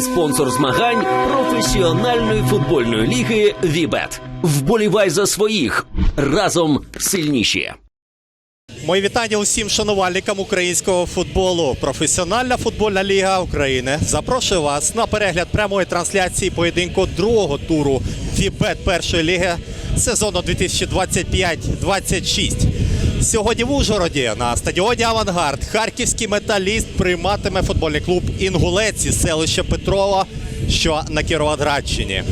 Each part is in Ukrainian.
титульний спонсор змагань професіональної футбольної ліги Вібет. Вболівай за своїх разом сильніші. Мої вітання усім шанувальникам українського футболу. Професіональна футбольна ліга України запрошує вас на перегляд прямої трансляції поєдинку другого туру Фібет першої ліги сезону 2025-26. Сьогодні в Ужгороді на стадіоні Авангард харківський металіст прийматиме футбольний клуб Інгулець із селища Петрова, що на Кіровоградщині.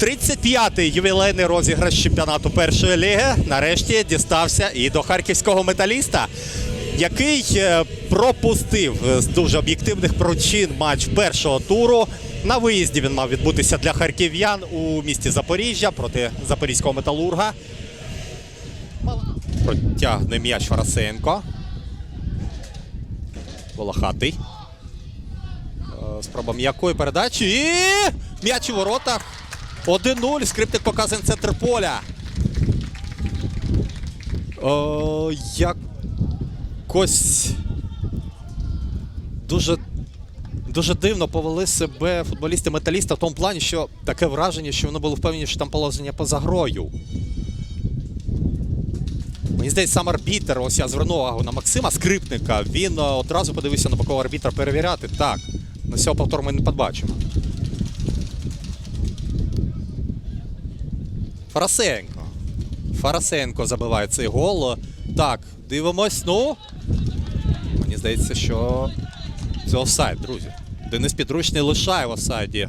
35-й ювілейний розіграш чемпіонату першої ліги нарешті дістався і до харківського металіста, який е, пропустив з дуже об'єктивних причин матч першого туру. На виїзді він мав відбутися для харків'ян у місті Запоріжжя проти запорізького металурга. Протягне м'яч Фарасенко. Волохатий. Е, Спроба м'якої передачі. І м'яч у воротах. 1-0. Скриптик показує центр поля. О, якось дуже, дуже дивно повели себе футболісти металіста в тому плані, що таке враження, що вони були впевнені, що там положення поза грою. Мені здається, сам арбітер, ось я звернув увагу на Максима Скрипника. Він е, одразу подивився на бокового арбітра перевіряти. Так, на цього повтору ми не побачимо. Фарасенко. Фарасенко забиває цей гол. Так, дивимось. Ну. Мені здається, що це офсайд, друзі. Денис Підручний лишає в офсайді.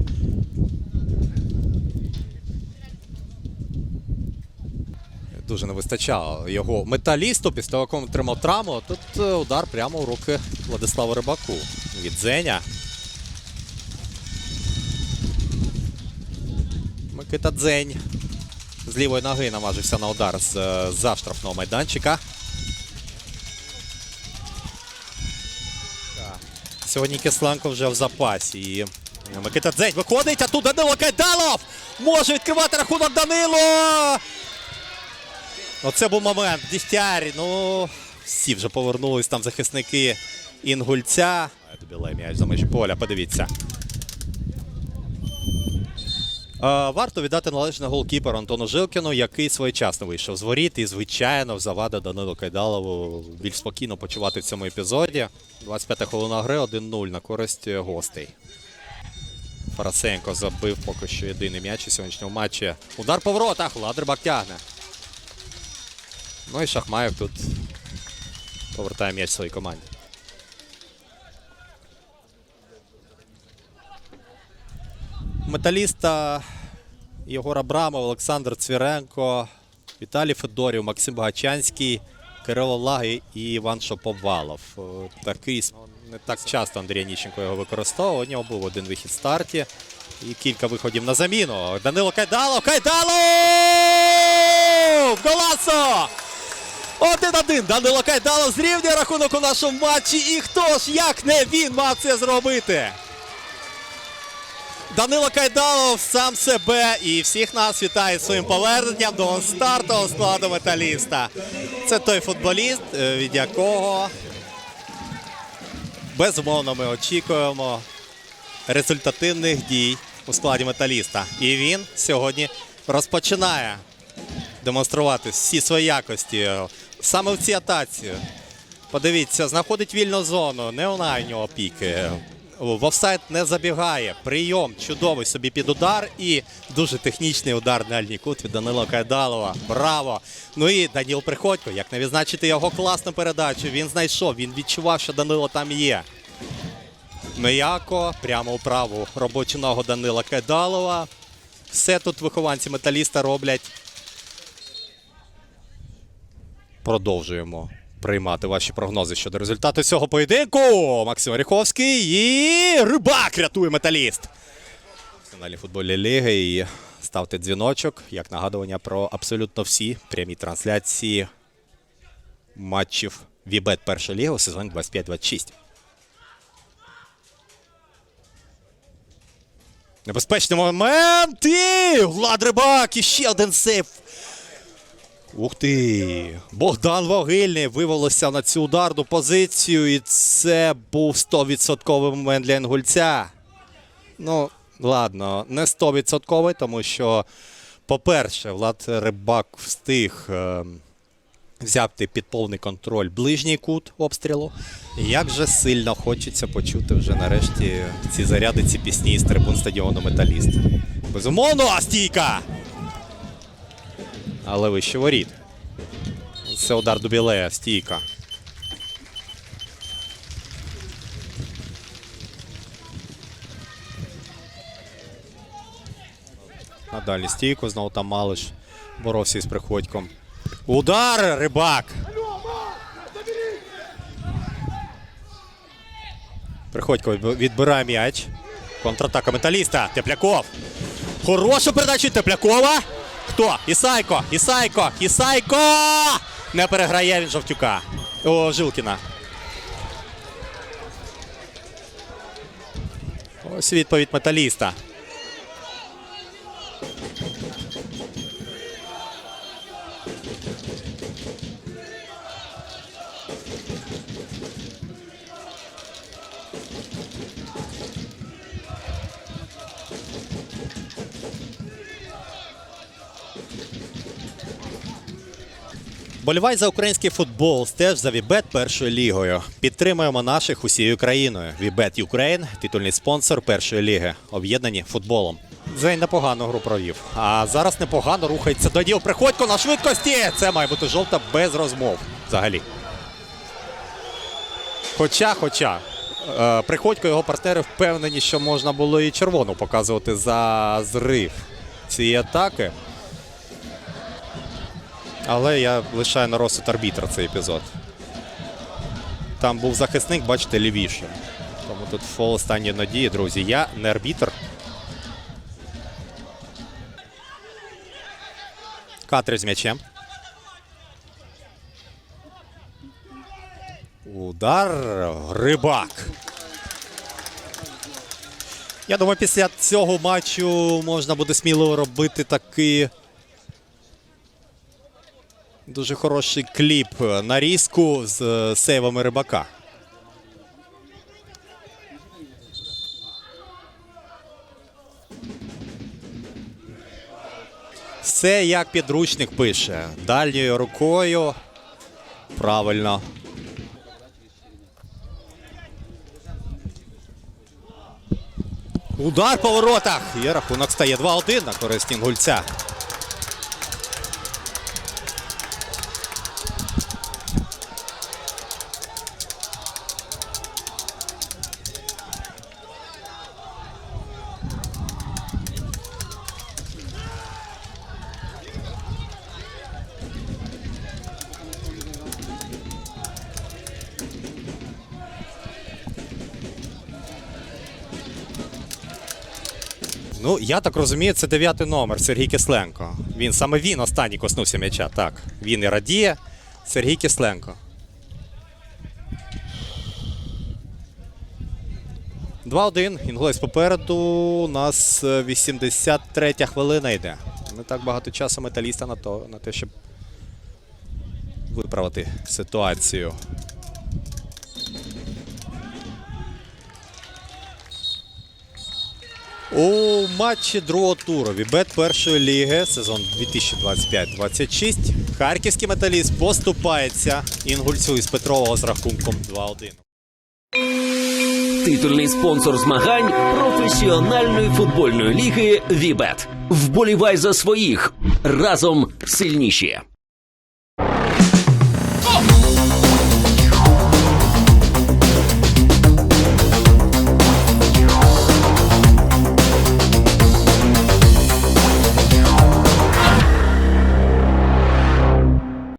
Дуже не вистачало його металісту, після того, як він отримав травму. Тут е, удар прямо у руки Владиславу Рибаку від Зеня. Микита Дзень з лівої ноги наважився на удар з е, за штрафного майданчика. Сьогодні Кисленко вже в запасі. І Микита Дзень виходить, а тут Данило Кайдалов! Може відкривати рахунок Данило! Оце був момент. Дігтярі. Ну, всі вже повернулись там захисники Інгульця. Тобі м'яч за межі поля, подивіться. Варто віддати належне голкіперу Антону Жилкіну, який своєчасно вийшов з воріт і, звичайно, завадив Данилу Кайдалову більш спокійно почувати в цьому епізоді. 25-та хвилина гри 1-0 на користь гостей. Фарасенко забив поки що єдиний м'яч у сьогоднішньому матчі. Удар по воротах. Ладербак тягне. Ну і Шахмаєв тут повертає м'яч своїй команді. Металіста Єгор Абрамов, Олександр Цвіренко, Віталій Федорів, Максим Багачанський, Кирило Лаги і Іван Шоповалов. Е, Такий не так часто Андрій Ніщенко його використовував. У нього був один вихід в старті і кілька виходів на заміну. Данило Кайдалов! Кайдалов! Голасо! Один-один. Данило Кайдалов зрівнює рахунок у нашому матчі. І хто ж, як не він, мав це зробити? Данило Кайдалов сам себе і всіх нас вітає своїм поверненням до стартового складу металіста. Це той футболіст, е, від якого безумовно ми очікуємо результативних дій у складі металіста. І він сьогодні розпочинає демонструвати всі свої якості саме в цій атаці. Подивіться, знаходить вільну зону, не у нього піки. В офсайд не забігає. Прийом чудовий собі під удар і дуже технічний удар на дальній кут від Данила Кайдалова. Браво! Ну і Даніл Приходько, як не відзначити його класну передачу. Він знайшов, він відчував, що Данило там є. М'яко, прямо у праву робочу ногу Данила Кайдалова. Все тут вихованці металіста роблять Продовжуємо приймати ваші прогнози щодо результату цього поєдинку. Максим Оріховський і Рибак рятує металіст. В каналі футбольної ліги і ставте дзвіночок як нагадування про абсолютно всі прямі трансляції матчів Вібет першої ліги у сезоні 25-26. Небезпечний момент. І Влад Рибак. І ще один сейф. Ух ти! Богдан Вогильний вивелося на цю ударну позицію, і це був 100% момент для Інгульця. Ну, ладно, не 100%, тому що, по-перше, Влад Рибак встиг е, взяти під повний контроль ближній кут обстрілу. Як же сильно хочеться почути вже нарешті ці заряди, ці пісні з трибун стадіону Металіст. Безумовно, стійка! Але вище воріт. Це удар Дубілея, стійка. На дальню стійку знову там Малиш боровся із приходьком. Удар! Рибак! Приходько відбирає м'яч. Контратака металіста. Тепляков. Хорошу передачу Теплякова. Хто? Ісайко! Ісайко! Ісайко! Не переграє він Жовтюка. О, Жилкіна. Ось відповідь металіста. Болівай за український футбол, стеж за Вібет першою лігою. Підтримуємо наших усією країною. Вібет Юкрейн, титульний спонсор першої ліги, об'єднані футболом. Зень непогану гру провів. А зараз непогано рухається до діл. Приходько на швидкості. Це має бути жовта без розмов. Взагалі. Хоча, хоча. е, Приходько його партнери впевнені, що можна було і червону показувати за зрив цієї атаки. Але я лишаю на розсуд арбітра цей епізод. Там був захисник, бачите, лівіше. Тому тут фол останньої надії, друзі. Я не арбітр. Катрів з м'ячем. Удар Рибак. Я думаю, після цього матчу можна буде сміливо робити такий Дуже хороший кліп нарізку з е, сейвами рибака. Все як підручник пише. Дальньою рукою. Правильно. Удар по воротах. Є рахунок стає 2-1 на користь інгульця. Ну, я так розумію, це дев'ятий номер Сергій Кисленко. Він саме він останній коснувся м'яча. Так. Він і радіє. Сергій Кисленко. Два-один. Інглес попереду. У нас е, 83 хвилина йде. Не так багато часу металіста на, то, на те, щоб виправити ситуацію. У матчі другого туру Вібет першої ліги сезон 2025-26 харківський металіст поступається інгульцю із Петрового з рахунком 2-1. Титульний спонсор змагань професіональної футбольної ліги Вібет. Вболівай за своїх разом сильніші.